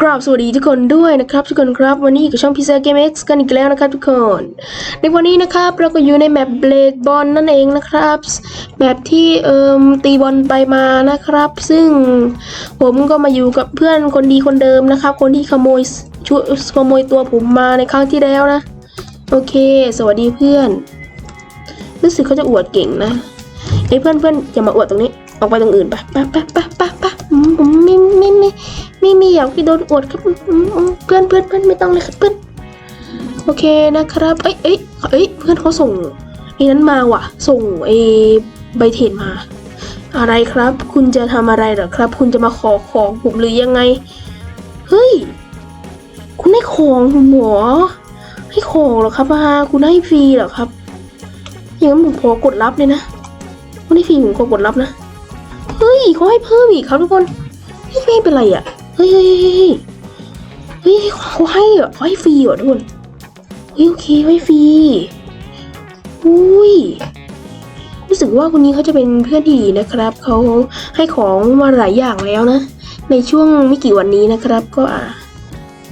กราบสวัสดีทุกคนด้วยนะครับทุกคนครับ วันนี้กับช่องพิซซ่าเกม X กันอีกแล้วนะครับทุกคน ในวันนี้นะครับเราก็อยู่ในแมปเบลดบอลนั่นเองนะครับแบบที่เอิมตีบอลไปมานะครับ ซึ่งผมก็มาอยู่กับเพื่อนคนดีคนเดิมนะครับ คนที่ขโมยช่วยขโมยตัวผมมาในครั้งที่แล้วนะ โอเค สวัสดีเพื่อน รู้สึกเขาจะอวดเก่งนะเอ้เพื่อนเพื่อนอย่ามาอวดตรงนี้ออกไปตรงอื่นปไปไปไปไปไปอืมผมไม่ไม่ไม่ ไม่ม่อยากให้โดนอวดครับเพื่อนเพื่อนเพื่อนไม่ต้องเลยครับเพื่อนโอเคนะครับ เอ้ยเอ้ยเอ้ยเพื่อนเขาส่งไอ้นั้นมาว่ะ ส่งไอ้ใบเทรดมา อะไรครับ คุณจะทำอะไรเหรอครับ คุณจะมาขอของผมหรือยังไง เฮ้ย คุณให้ของผมเหรอให้ของเหรอครับอาคุณให้ฟรีเหรอครับอย่างนั้นผมขอกดรับเลยนะคุณให้ฟรีผมขอกดรับนะ เฮ้ยเขาให้เพิ่มอีกครับทุกคนไม่เป็นไรอะ เฮ้ยเฮ้ยเฮ้ยเฮ้เฮ้ยเขาให้อะเขาให้ฟรีอะทุกคนเฮ้ยโอเคให้ฟรีอุ้ยรู้สึกว่าคนนี้เขาจะเป็นเพื่อนที่ดีนะครับ เขาให้ของมาหลายอย่างแล้วนะ ในช่วงไม่กี่วันนี้นะครับ ก็อะ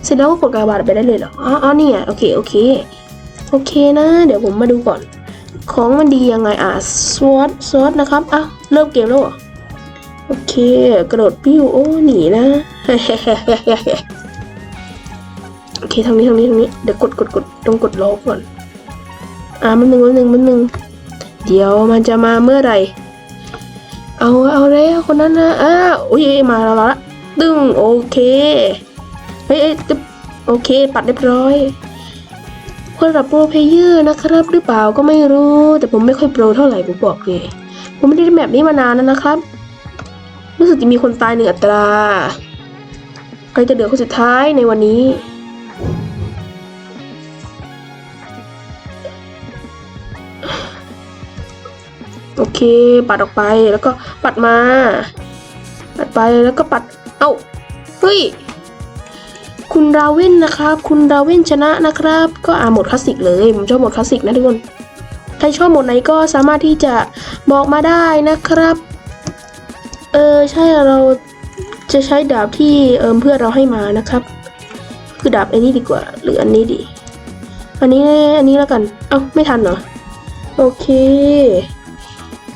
เสร็จแล้วก็กดกระบาดไปได้เลยเหรออ๋ออ๋อนี่อะโอเคโอเคโอเคนะ เดี๋ยวผมมาดูก่อน ของมันดียังไงอะสวอตสวอตนะครับอะเริ่มเกมแล้วเหรอ โอเค กระโดดปิ้วโอ้หนีนะโอเคทางนี้ทางนี้ทางนี้เดี๋ยวกดกดกดต้องกดล็อกก่อน อ่ามันหนึ่งมันหนึ่งมันหนึ่งเดี๋ยวมันจะมาเมื่อไหร่ เอาเอาแล้วคนนั้นนะอ้าโอ้ยมาแล้วละดึงโอเคเฮ้ยเอ้ยตึ๊บโอเค ปัดเรียบร้อยเพื่อรับโปรเพเยอร์นะครับ หรือเปล่าก็ไม่รู้ แต่ผมไม่ค่อยโปรเท่าไหร่ผมบอกเลยผมไม่ได้แบบนี้มานานแล้วนะครับ รู้สึกจะมีคนตายหนึ่งอัตรา ใครจะเหลือคนสุดท้ายในวันนี้ โอเค ปัดออกไปแล้วก็ปัดมา ปัดไปแล้วก็ปัด เอ้า เฮ้ย คุณราเว่นนะครับ คุณราเว่นชนะนะครับ ก็อ่าหมดคลาสสิกเลย ผมชอบหมดคลาสสิกนะทุกคน ใครชอบหมดไหนก็สามารถที่จะบอกมาได้นะครับ เออใช่เราจะใช้ดาบที่เอิมเพื่อเราให้มานะครับ คือดาบอันนี้ดีกว่า หรืออันนี้ดี อันนี้อันนี้แล้วกัน เอ้าไม่ทันเหรอ โอเค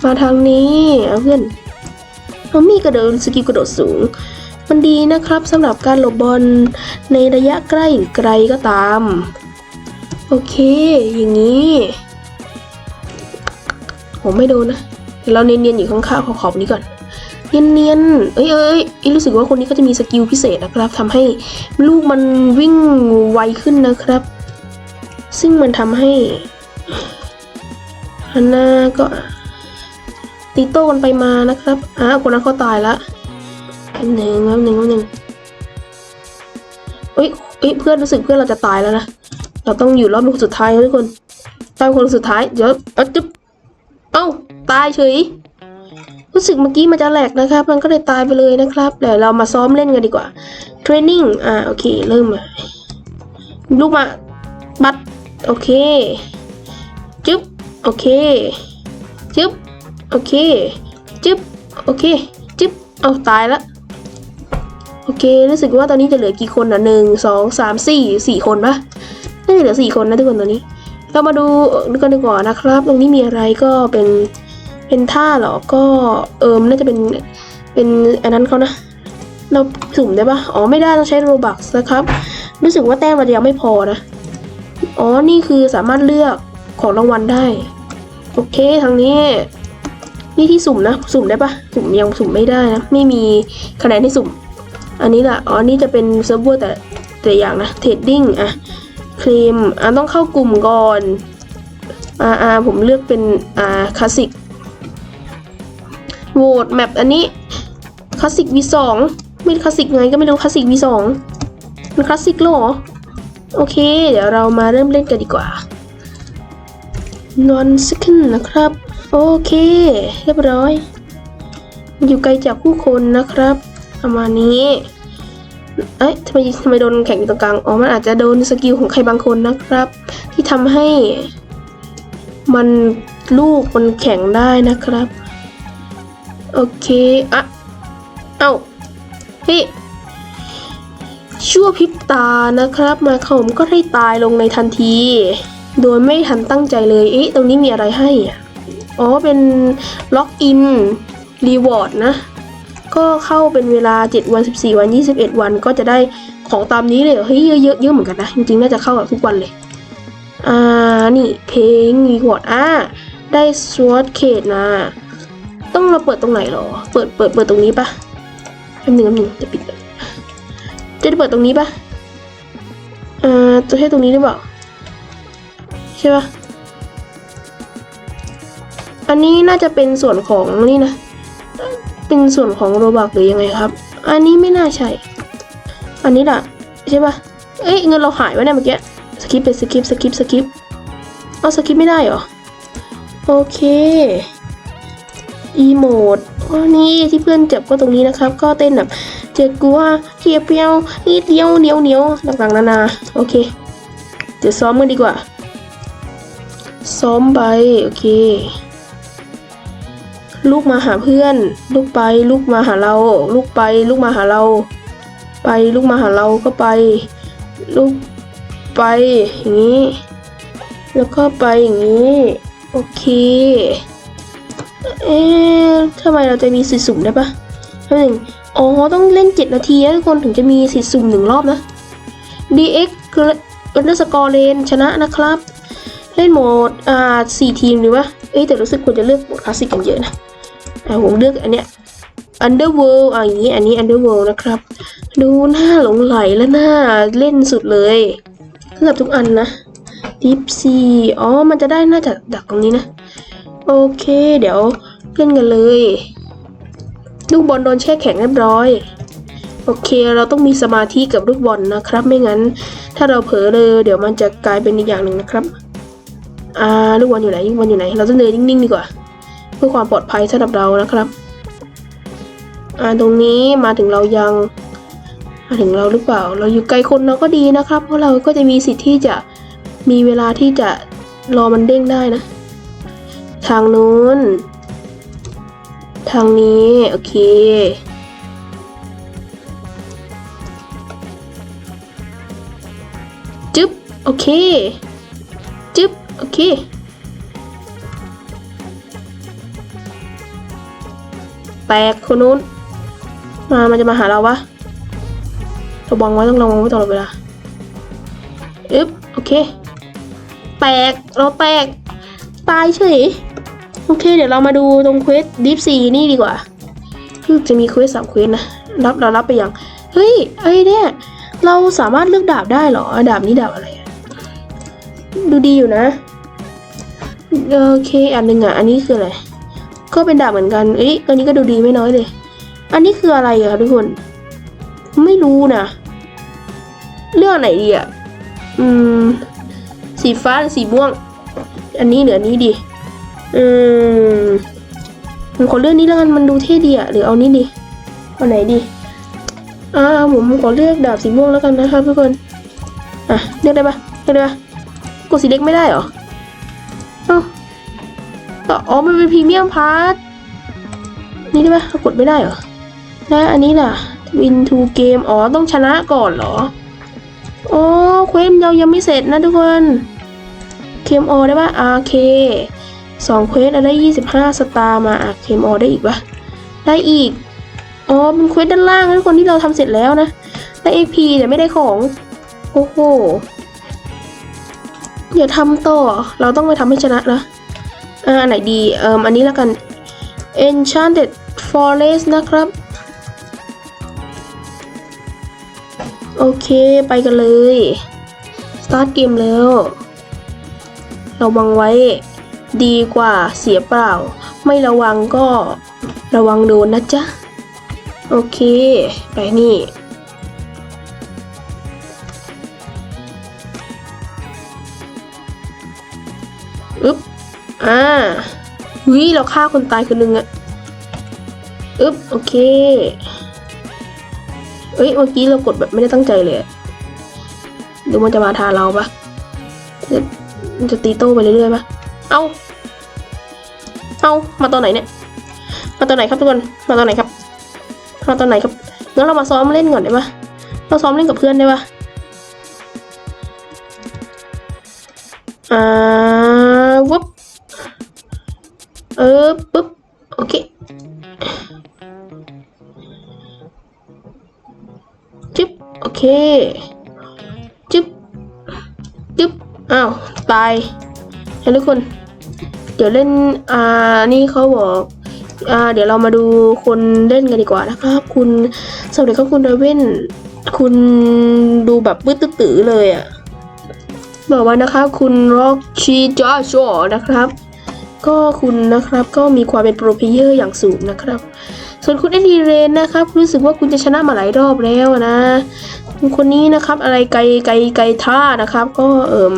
มาทางนี้เอาเพื่อนเอามีกระโดดสกิลกระโดดสูง มันดีนะครับสำหรับการหลบบอลในระยะใกล้หรือไกลก็ตาม โอเค อย่างนี้ผมไม่โดนนะเดี๋ยวเราเนียนๆอยู่ข้างๆขอบๆนี้ก่อน เนียนๆเอ้ยเอ้ยเอ้ยรู้สึกว่าคนนี้ก็จะมีสกิลพิเศษนะครับทำให้ลูกมันวิ่งไวขึ้นนะครับ ซึ่งมันทำให้ฮันน่าก็ตีโต้กันไปมานะครับอะคนนั้นเขาตายละหนึ่งแล้วหนึ่งแล้วหนึ่งเอ้ยเอ้ยเพื่อนรู้สึกเพื่อนเราจะตายแล้วนะ เราต้องอยู่รอบลูกสุดท้ายทุกคนตายคนสุดท้ายเดี๋ยวเอ้าจึ๊บเอ้าตายเฉย รู้สึกเมื่อกี้มันจะแหลกนะครับ มันก็เลยตายไปเลยนะครับเดี๋ยวเรามาซ้อมเล่นกันดีกว่าเทรนนิ่งอ่าโอเค เริ่มเลยลูกมาบัตโอเค จึ๊บ โอเค จึ๊บ โอเค จึ๊บ โอเค จึ๊บ เอาตายละ โอเค รู้สึกว่าตอนนี้จะเหลือกี่คนอะหนึ่งสองสามสี่สี่คนปะน่าจะเหลือสี่คนนะทุกคนตอนนี้ เรามาดูดูกันดีกว่านะครับ ตรงนี้มีอะไรก็เป็น เป็นท่าเหรอ ก็เอิมน่าจะเป็นเป็นอันนั้นเขานะ เราสุ่มได้ปะอ๋อไม่ได้ต้องใช้โรบักนะครับ รู้สึกว่าแต้มมันยังไม่พอนะ อ๋อ นี่คือสามารถเลือกของรางวัลได้ โอเคทางนี้ นี่ที่สุ่มนะ สุ่มได้ปะสุ่มยังสุ่มไม่ได้นะ ไม่มีคะแนนให้สุ่ม อันนี้ละอ๋อ นี่จะเป็นเซิร์ฟเวอร์แต่แต่อย่างนะ เทรดดิ้งอะครีมอะต้องเข้ากลุ่มก่อนอ่าอ่าผมเลือกเป็นอ่าคลาสสิก โหวตแมปอันนี้คลาสสิก V2 ไม่คลาสสิกไงก็ไม่รู้คลาสสิก V2 มันคลาสสิกหรอ โอเค เดี๋ยวเรามาเริ่มเล่นกันดีกว่า non second นะครับ โอเค เรียบร้อย อยู่ไกลจากผู้คนนะครับ ประมาณนี้ เอ้ยทำไมทำไมโดนแข่งอยู่ตรงกลาง อ๋อ มันอาจจะโดนสกิลของใครบางคนนะครับ ที่ทำให้มันลูกมันแข็งได้นะครับ โอเคอะเอ้าพี่ชั่วพริบตานะครับ มาคมก็ได้ตายลงในทันที โดยไม่ทันตั้งใจเลย เอ๊ะ ตรงนี้มีอะไรให้อ๋อ เป็นล็อกอินรีวอร์ดนะ ก็เข้าเป็นเวลา 7 วัน 14 วัน 21 วันก็จะได้ของตามนี้เลยเฮ้ยเยอะเยอะเยอะเหมือนกันนะ จริงๆ น่าจะเข้ากับทุกวันเลย อ่า นี่เพลงรีวอร์ดอ่าได้สวอตเคดนะ ต้องเราเปิดตรงไหนหรอ เปิด เปิด เปิดตรงนี้ปะแป๊บหนึงแป๊บหนึงจะปิดจะได้เปิดตรงนี้ปะอ่าจะใช่ตรงนี้หรือเปล่า ใช่ปะอันนี้น่าจะเป็นส่วนของนี่นะ เป็นส่วนของโรบักหรือยังไงครับ อันนี้ไม่น่าใช่ อันนี้ล่ะ ใช่ปะเอ้ยเงินเราหายไว้เนี่ยเมื่อกี้ สกิปเป็นสกิปสกิปสกิปเอาสกิปไม่ได้เหรอ โอเค อีโมดอ๋อนี่ที่เพื่อนเจ็บก็ตรงนี้นะครับ ก็เต้นแบบเจ็บกลัวเทียบเปียวนิดเดียวเหนียวเหนียวต่างๆนานาโอเคเดี๋ยวซ้อมกันดีกว่า ซ้อมไปโอเค ลูกมาหาเพื่อน ลูกไปลูกมาหาเรา ลูกไปลูกมาหาเรา ไปลูกมาหาเราก็ไป ลูกไปอย่างนี้ แล้วก็ไปอย่างนี้ โอเค เอ๊ะทำไมเราจะมีสิทธิ์สุ่มได้ปะแป๊บหนึ่งอ๋อ ต้องเล่น 7 นาทีนะทุกคนถึงจะมีสิทธิ์สุ่มหนึ่งรอบนะ DX คือ underscore lane ชนะนะครับ เล่นโหมด อ่าสี่ทีมหรือวะเอ้ยแต่รู้สึกควรจะเลือกโหมดคลาสสิกกันเยอะนะอ่าผมเลือกอันเนี้ย Underworld อ่าอย่างนี้ อันนี้ Underworld นะครับ ดูหน้าหลงไหลและหน้าเล่นสุดเลยเกือบทุกอันนะ Deep Sea อ๋อ มันจะได้น่าจะดักตรงนี้นะ โอเค เดี๋ยวเล่นกันเลย ลูกบอลโดนแช่แข็งเรียบร้อย โอเค เราต้องมีสมาธิกับลูกบอลนะครับ ไม่งั้น ถ้าเราเผลอเลย เดี๋ยวมันจะกลายเป็นอีกอย่างหนึ่งนะครับ อ่า ลูกบอลอยู่ไหนลูกบอลอยู่ไหน เราต้องเดินนิ่งๆดีกว่า เพื่อความปลอดภัยสำหรับเรานะครับ อ่า ตรงนี้มาถึงเรายัง มาถึงเราหรือเปล่า เราอยู่ไกลคนเราก็ดีนะครับ เพราะเราก็จะมีสิทธิ์ที่จะมีเวลาที่จะรอมันเด้งได้นะ ทางนู้น ทางนี้ โอเค จึ๊บ โอเค จึ๊บ โอเค แตกคนนู้น มา มันจะมาหาเราวะระวังไว้ต้องระวังไว้ตลอดเวลาอึ๊บ โอเค แตก เราแตก ตายเฉย โอเค เดี๋ยวเรามาดูตรงเควสดิฟซีนี่ดีกว่าคือจะมีเควสสามเควสนะรับเรารับไปยังเฮ้ยไอ้เนี่ยเราสามารถเลือกดาบได้เหรอ ดาบนี้ดาบอะไร ดูดีอยู่นะโอเคอันหนึ่งอะอันนี้คืออะไรก็เป็นดาบเหมือนกันเอ้ยอันนี้ก็ดูดีไม่น้อยเลย อันนี้คืออะไรอะทุกคน ไม่รู้นะเลือกอันไหนดีอะอืม สีฟ้าหรือสีม่วง อันนี้เหลือนี้ดี อืมผมขอเลือกนี้แล้วกันมันดูเท่ดีอะหรือเอานี้ดีเอาไหนดีอ่าผมขอเลือกดาบสีม่วงแล้วกันนะครับทุกคนอะเลือกได้ปะเลือกได้ปะกดสีเล็กไม่ได้เหรอเอ้าอ๋อมันเป็นพรีเมียมพาร์ทนี่ได้ปะกดไม่ได้เหรอแล้วอันนี้ล่ะ win to game อ๋อต้องชนะก่อนเหรออ๋อเควสเรายังไม่เสร็จนะทุกคนเคมอได้ปะอาเค สองเควสได้ยี่สิบห้าสตาร์มาอะเคมออได้อีกปะได้อีก อ๋อเป็นเควสด้านล่างนะทุกคนที่เราทำเสร็จแล้วนะ ได้ XP แต่ไม่ได้ของ โอ้โหอย่าทำต่อ เราต้องไปทำให้ชนะนะอ่าไหนดีเอ่มอันนี้แล้วกัน Enchanted Forest นะครับ โอเค ไปกันเลย สตาร์ทเกมแล้วระวังไว้ ดีกว่าเสียเปล่า ไม่ระวังก็ระวังโดนนะจ๊ะ โอเค ไปนี่ อึ๊บ อ่าวิเราฆ่าคนตายคนหนึ่งอะอึ๊บ โอเค เอ้ย เมื่อกี้เรากดแบบไม่ได้ตั้งใจเลยดูมันจะมาทาเราปะจะมันจะตีโต้ไปเรื่อยๆปะ เอาเอามาตอนไหนเนี่ย มาตอนไหนครับทุกคน มาตอนไหนครับ มาตอนไหนครับ งั้นเรามาซ้อมเล่นก่อนได้ปะเราซ้อมเล่นกับเพื่อนได้ปะอ่าวุบเออปุ๊บ โอเคจึ๊บ โอเค จึ๊บ จึ๊บ อ้าว ตายเห็นทุกคน ดี๋ยวเล่นอ่านี่เขาบอกอ่าเดี๋ยวเรามาดูคนเล่นกันดีกว่านะครับ คุณสวัสดีครับคุณเดวินคุณดูแบบปื้ดตื้อเลยอะ่ะบอกว่านะครับคุณร็อกชีจอชอนะครับ ก็คุณนะครับก็มีความเป็นโปรเพเยอร์อย่างสูงนะครับ ส่วนคุณเอ็นดีเรนนะครับ รู้สึกว่าคุณจะชนะมาหลายรอบแล้วนะคนนี้นะครับอะไรไกลไกลไกลท่านะครับ ก็เอิ่ม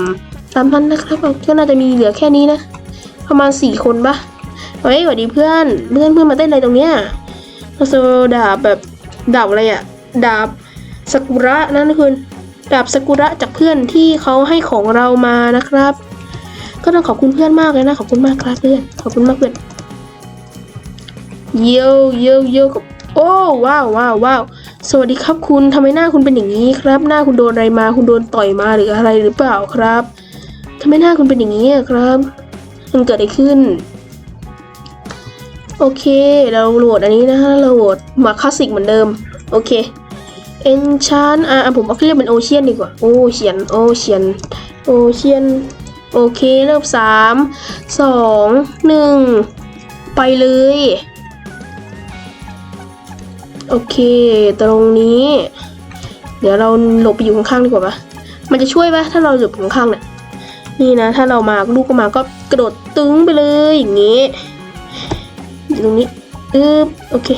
ตามนั้นนะครับก็น่าจะมีเหลือแค่นี้นะ ประมาณสี่คนปะเฮ้ยสวัสดีเพื่อน เพื่อนเพื่อนมาเต้นอะไรตรงเนี้ยเราโซดาบแบบดาบอะไรอะดาบสกุระนั่นคือดาบสกุระจากเพื่อนที่เขาให้ของเรามานะครับ ก็ต้องขอบคุณเพื่อนมากเลยนะขอบคุณมากครับเพื่อนขอบคุณมากเพื่อนเยี่ยวเยี่ยวเยี่ยวกับโอ้ว้าวว้าวว้าวสวัสดีครับคุณทำไมหน้าคุณเป็นอย่างนี้ครับ หน้าคุณโดนอะไรมาคุณโดนต่อยมาหรืออะไรหรือเปล่าครับทำไมหน้าคุณเป็นอย่างนี้ครับ มันเกิดอะไรขึ้น โอเค เราโหลดอันนี้นะฮะเราโหลดมาคลาสสิกเหมือนเดิม โอเคเอนชานอะผมเอาเรียกเป็นโอเชียนดีกว่า โอเชียน โอเชียน โอเชียน โอเค เริ่มสามสองหนึ่งไปเลย โอเค ตรงนี้ เดี๋ยวเราหลบไปอยู่ข้างๆดีกว่าปะมันจะช่วยปะถ้าเราหลบข้างๆเนี่ย นี่นะ ถ้าเรามาลูกก็มาก็กระโดดตึงไปเลยอย่างนี้อยู่ตรงนี้เออโอเค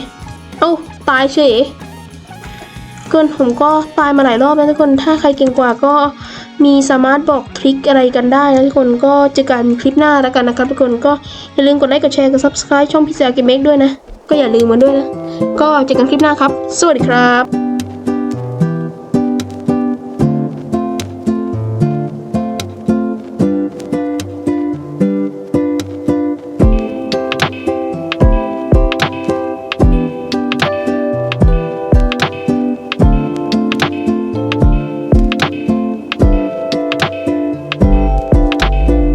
เอ้าตายเฉยเกินผมก็ตายมาหลายรอบแล้วทุกคนถ้าใครเก่งกว่าก็มีสามารถบอกทริคอะไรกันได้นะทุกคนก็เจอกันคลิปหน้าแล้วกันนะครับทุกคนก็อย่าลืมกดไลค์กดแชร์กด subscribe ช่องพิเศษเกมเมกด้วยนะ ก็อย่าลืมมันด้วยนะ ก็เจอกันคลิปหน้าครับ สวัสดีครับ